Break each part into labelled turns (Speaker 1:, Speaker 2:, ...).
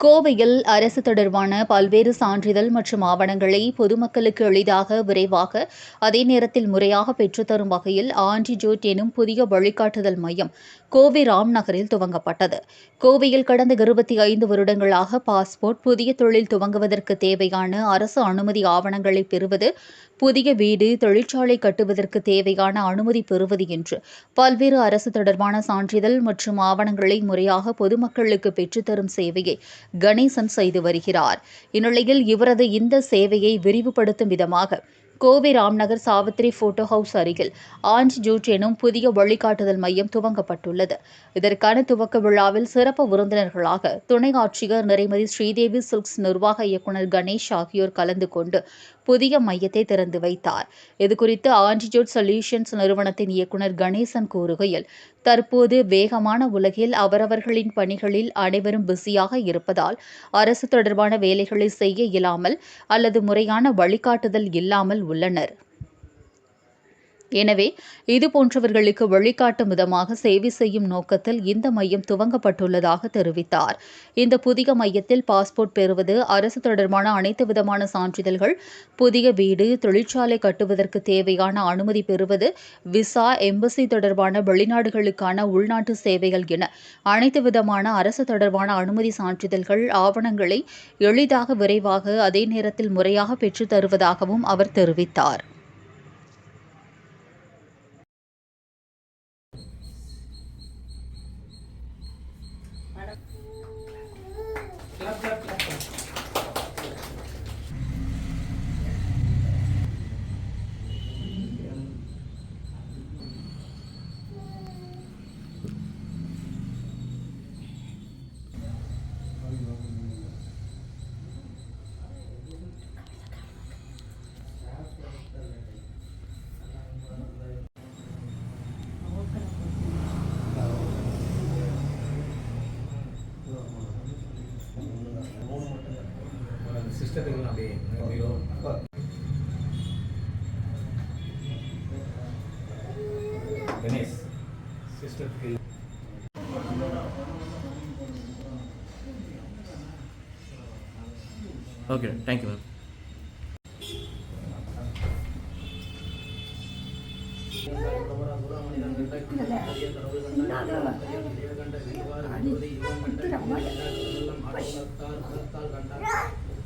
Speaker 1: கோவையில் அரசு தொடர்பான பல்வேறு சான்றிதழ் மற்றும் ஆவணங்களை பொதுமக்களுக்கு எளிதாக விரைவாக அதே நேரத்தில் முறையாக பெற்றுத்தரும் வகையில் ஆன்டிஜோட் எனும் புதிய வழிகாட்டுதல் மையம் கோவை ராம் நகரில் துவங்கப்பட்டது. கோவையில் கடந்த இருபத்தி ஐந்து வருடங்களாக பாஸ்போர்ட் புதிய தொழில் துவங்குவதற்கு தேவையான அரசு அனுமதி ஆவணங்களை பெறுவது புதிய வீடு தொழிற்சாலை கட்டுவதற்கு தேவையான அனுமதி பெறுவது என்று பல்வேறு அரசு தொடர்பான சான்றிதழ் மற்றும் ஆவணங்களை முறையாக பொதுமக்களுக்கு பெற்றுத்தரும் சேவையை கணேசன் செய்து வருகிறார். இந்நிலையில் இவரது இந்த சேவையை விரிவுபடுத்தும் விதமாக கோவை ராம்நகர் சாவித்ரி போட்டோ ஹவுஸ் அருகில் ஆஞ்ச் ஜூட் எனும் புதிய வழிகாட்டுதல் மையம் துவங்கப்பட்டுள்ளது. இதற்கான துவக்க விழாவில் சிறப்பு விருந்தினர்களாக துணை ஆட்சியர் நிறைமதி ஸ்ரீதேவி சில்க்ஸ் நிர்வாக இயக்குநர் கணேஷ் ஆகியோர் கலந்து கொண்டு புதிய மையத்தை திறந்து வைத்தார். இதுகுறித்து ஆன்டிஜோட் சொல்யூஷன்ஸ் நிறுவனத்தின் இயக்குநர் கணேசன் கூறுகையில் தற்போது வேகமான உலகில் அவரவர்களின் பணிகளில் அனைவரும் பிஸியாக இருப்பதால் அரசு தொடர்பான வேலைகளை செய்ய இயலாமல் அல்லது முறையான வழிகாட்டுதல் இல்லாமல் உள்ளனர். எனவே இது போன்றவர்களுக்கு வழிகாட்டும் விதமாக சேவை செய்யும் நோக்கத்தில் இந்த மையம் துவங்கப்பட்டுள்ளதாக தெரிவித்தார். இந்த புதிய மையத்தில் பாஸ்போர்ட் பெறுவது அரசு தொடர்பான அனைத்து விதமான சான்றிதழ்கள் புதிய வீடு தொழிற்சாலை கட்டுவதற்கு தேவையான அனுமதி பெறுவது விசா எம்பசி தொடர்பான வெளிநாடுகளுக்கான உள்நாட்டு சேவைகள் என அனைத்து விதமான அரசு தொடர்பான அனுமதி சான்றிதழ்கள் ஆவணங்களை எளிதாக விரைவாக அதே நேரத்தில் முறையாக பெற்றுத் தருவதாகவும் அவர் தெரிவித்தார்.
Speaker 2: Okay, thank you,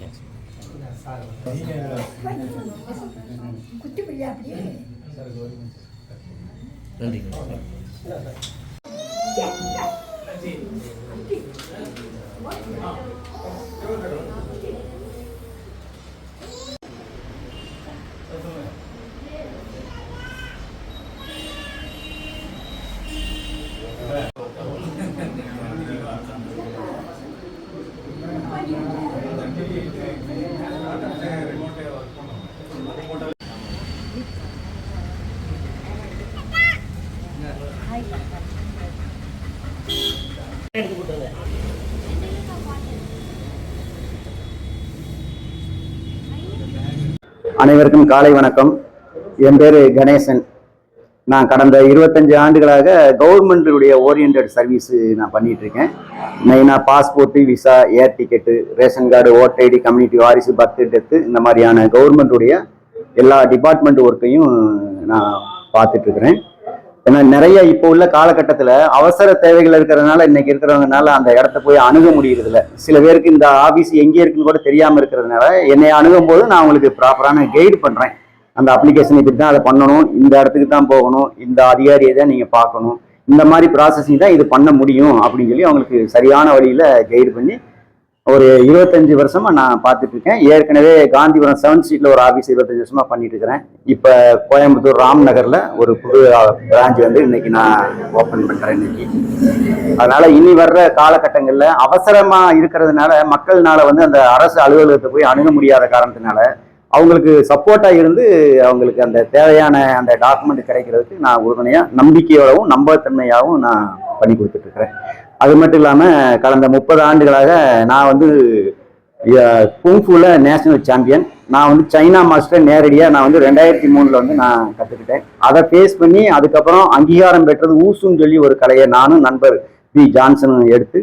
Speaker 2: Yeah.
Speaker 3: அனைவருக்கும் காலை வணக்கம். என் பேர் கணேசன். நான் கடந்த இருபத்தஞ்சு ஆண்டுகளாக கவர்மெண்ட்டுடைய ஓரியன்ட் சர்வீஸ் நான் பண்ணிட்டு இருக்கேன் மெயினாக passport visa air ticket ration card voter ID community வாரிசு பர்த் டெத்து இந்த மாதிரியான கவர்மெண்ட்டுடைய எல்லா டிபார்ட்மெண்ட் ஒர்க்கையும் நான் பார்த்துட்டு இருக்கிறேன் ஏன்னா நிறைய இப்போ உள்ள காலகட்டத்தில் அவசர தேவைகள் இருக்கிறதுனால இன்னைக்கு இருக்கிறவங்கனால அந்த இடத்த போய் அணுக முடியறதில்ல. சில பேருக்கு இந்த ஆஃபீஸ் எங்கே இருக்குன்னு கூட தெரியாமல் இருக்கிறதுனால என்னை அணுகும் போது நான் உங்களுக்கு ப்ராப்பரான கைடு பண்ணுறேன் அந்த அப்ளிகேஷன் இப்படி தான் அதை பண்ணணும். இந்த இடத்துக்கு தான் போகணும். இந்த அதிகாரியை தான் நீங்கள் பார்க்கணும். இந்த மாதிரி ப்ராசஸிங் தான் இது பண்ண முடியும் அப்படின்னு சொல்லி அவங்களுக்கு சரியான வழியில் கைடு பண்ணி ஒரு இருபத்தஞ்சு வருஷமா நான் பார்த்துட்டு இருக்கேன் ஏற்கனவே காந்திபுரம் செவன் ஸ்ட்ரீட்ல ஒரு ஆஃபீஸ் இருபத்தஞ்சு வருஷமா பண்ணிட்டு இருக்கிறேன் இப்போ கோயம்புத்தூர் ராம் நகர்ல ஒரு புது பிரான்ச் வந்து இன்னைக்கு நான் ஓப்பன் பண்றேன் இன்னைக்கு. அதனால இனி வர்ற காலகட்டங்களில் அவசரமா இருக்கிறதுனால மக்கள்னால வந்து அந்த அரசு அலுவலகத்தை போய் அணுக முடியாத காரணத்தினால அவங்களுக்கு சப்போர்ட்டாக இருந்து அவங்களுக்கு அந்த தேவையான அந்த டாக்குமெண்ட் கிடைக்கிறதுக்கு நான் உறுதுணையாக நம்பிக்கையோடவும் நம்பகத்தன்மையாகவும் நான் பண்ணி கொடுத்துட்டு இருக்கிறேன் அது மட்டும் இல்லாமல் கடந்த முப்பது ஆண்டுகளாக நான் வந்து குங்ஃபூவில் நேஷனல் சாம்பியன் நான் வந்து சைனா மாஸ்டர் நேரடியாக நான் வந்து ரெண்டாயிரத்தி மூணில் வந்து நான் கற்றுக்கிட்டேன் அதை ஃபேஸ் பண்ணி அதுக்கப்புறம் அங்கீகாரம் பெற்றது ஊசுன்னு சொல்லி ஒரு கலையை நானும் நண்பர் பி. ஜான்சன் எடுத்து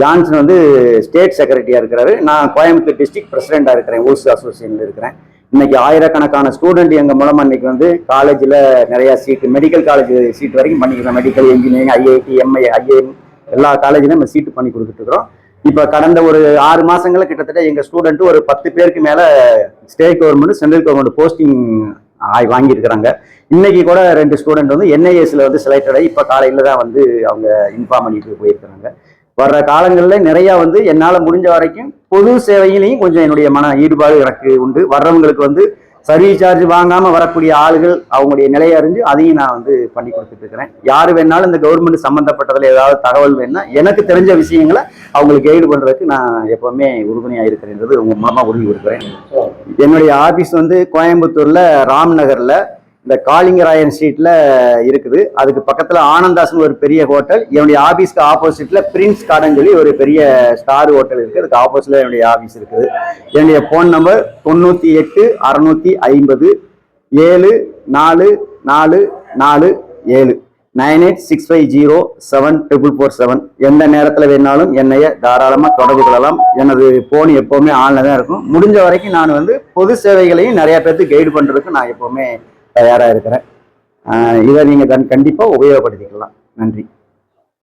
Speaker 3: ஜான்சன் வந்து ஸ்டேட் செக்ரட்டரியாக இருக்கிறாரு. நான் கோயம்புத்தூர் டிஸ்ட்ரிக்ட் பிரசிடென்ட்டாக இருக்கிறேன். ஊசு அசோசியேஷனில் இருக்கிறேன். இன்னைக்கு ஆயிரக்கணக்கான ஸ்டூடெண்ட் எங்கள் மூலமா இன்னைக்கு வந்து காலேஜில் நிறையா சீட்டு மெடிக்கல் காலேஜ் சீட் வரைக்கும் பண்ணிக்கிறோம் medical engineering IIT MI IAM எல்லா காலேஜ்லையும் நம்ம சீட்டு பண்ணி கொடுத்துட்ருக்குறோம் இப்போ கடந்த ஒரு ஆறு மாசங்கள கிட்டத்தட்ட எங்கள் ஸ்டூடெண்ட்டு ஒரு பத்து பேருக்கு மேலே state government central government posting வாங்கியிருக்கிறாங்க. இன்னைக்கு கூட ரெண்டு ஸ்டூடெண்ட் வந்து என்ஐஎஸ்ல வந்து செலக்டட் ஆகி இப்போ காலையில் தான் வந்து அவங்க இன்ஃபார்ம் பண்ணிட்டு போயிருக்கிறாங்க. வர்ற காலங்களில் நிறையா வந்து என்னால் முடிஞ்ச வரைக்கும் பொது சேவையிலையும் கொஞ்சம் என்னுடைய மன ஈடுபாடு எனக்கு உண்டு. வர்றவங்களுக்கு வந்து சர்வீஸ் சார்ஜ் வாங்காமல் வரக்கூடிய ஆளுகள் அவங்களுடைய நிலையை அறிஞ்சு அதையும் நான் வந்து பண்ணி கொடுத்துட்டு இருக்கிறேன். யார் வேணாலும் இந்த கவர்மெண்ட் சம்மந்தப்பட்டதில் ஏதாவது தகவல் வேணும்னா எனக்கு தெரிஞ்ச விஷயங்களை அவங்களுக்கு கைடு பண்ணுறதுக்கு நான் எப்போவுமே உறுதுணையாக இருக்கிறேன்றது உங்கள் மூலமாக உறுதி கொடுக்குறேன். என்னுடைய ஆஃபீஸ் வந்து கோயம்புத்தூரில் ராம் இந்த காளிங்கராயன் ஸ்ட்ரீட்ல இருக்குது. அதுக்கு பக்கத்துல ஆனந்தாஸ்னு ஒரு பெரிய ஹோட்டல் என்னுடைய ஆபீஸ்க்கு ஆப்போசிட்ல பிரின்ஸ் கார்டன் சொல்லி ஒரு பெரிய ஸ்டார் ஹோட்டல் இருக்கு. அதுக்கு ஆப்போசிட்ல என்னுடைய ஆபீஸ் இருக்குது. என்னுடைய ஃபோன் நம்பர் தொண்ணூத்தி எட்டு அறுநூத்தி ஐம்பது ஏழு நாலு நாலு நாலு ஏழு. Nine eight six five zero seven triple four seven எந்த நேரத்தில் வேணாலும் என்னைய தாராளமாக தொடர்பு கொள்ளலாம். எனது ஃபோன் எப்போவுமே ஆன்ல தான் இருக்கும். முடிஞ்ச வரைக்கும் நான் வந்து பொது சேவைகளையும் நிறையா பேர்த்துக்கு கைடு பண்ணுறதுக்கு நான் எப்போவுமே தயாராக இருக்கிறேன். இதை நீங்கள் கண்டிப்பாக உபயோகப்படுத்திக்கலாம். நன்றி.